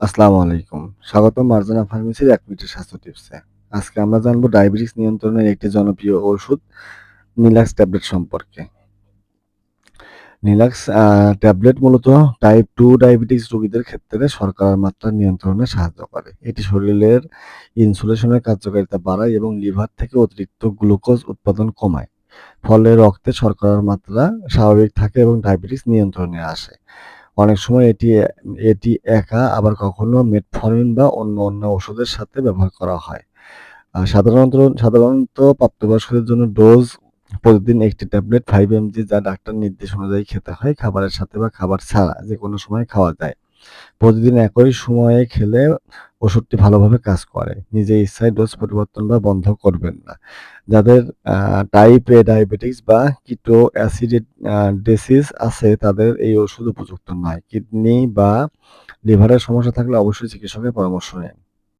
আসসালামু আলাইকুম। স্বাগতম মার্জানা ফার্মেসির এক মিনিটের স্বাস্থ্য টিপসে। আজকে আমরা জানব ডায়াবেটিস নিয়ন্ত্রণের একটি জনপ্রিয় ওষুধ, নিলাক্স ট্যাবলেট সম্পর্কে। নিলাক্স ট্যাবলেট মূলত টাইপ টু ডায়াবেটিস রোগীদের ক্ষেত্রে শর্করার মাত্রা নিয়ন্ত্রণে সাহায্য করে। এটি শরীরের ইনসুলেশনের কার্যকারিতা বাড়ায় এবং লিভার থেকে অতিরিক্ত গ্লুকোজ উৎপাদন কমায়। ফলে রক্তে শর্করার মাত্রা স্বাভাবিক থাকে এবং ডায়াবেটিস নিয়ন্ত্রণে আসে। অনেক সময় এটি এটি একা আবার কখনো মেটফর্মিন বা অন্য অন্য ওষুধের সাথে ব্যবহার করা হয়। সাধারণত সাধারণত প্রাপ্তবয়স্কদের জন্য ডোজ প্রতিদিন একটি ট্যাবলেট ফাইভ এমজি যা ডাক্তার নির্দেশ অনুযায়ী খেতে হয়। খাবারের সাথে বা খাবার ছাড়া যে কোনো সময় খাওয়া যায়। প্রতিদিন একই সময়ে খেলে ওষুধটি ভালোভাবে কাজ করে। নিজে ইচ্ছায় ডোজ পরিবর্তন বা বন্ধ করবেন না। যাদের টাইপ এ ডায়াবেটিস বা কিটো অ্যাসিডিসিস আছে, তাদের এই ওষুধ উপযুক্ত নয়। কিডনি বা লিভারের সমস্যা থাকলে অবশ্যই চিকিৎসকের পরামর্শ নিন।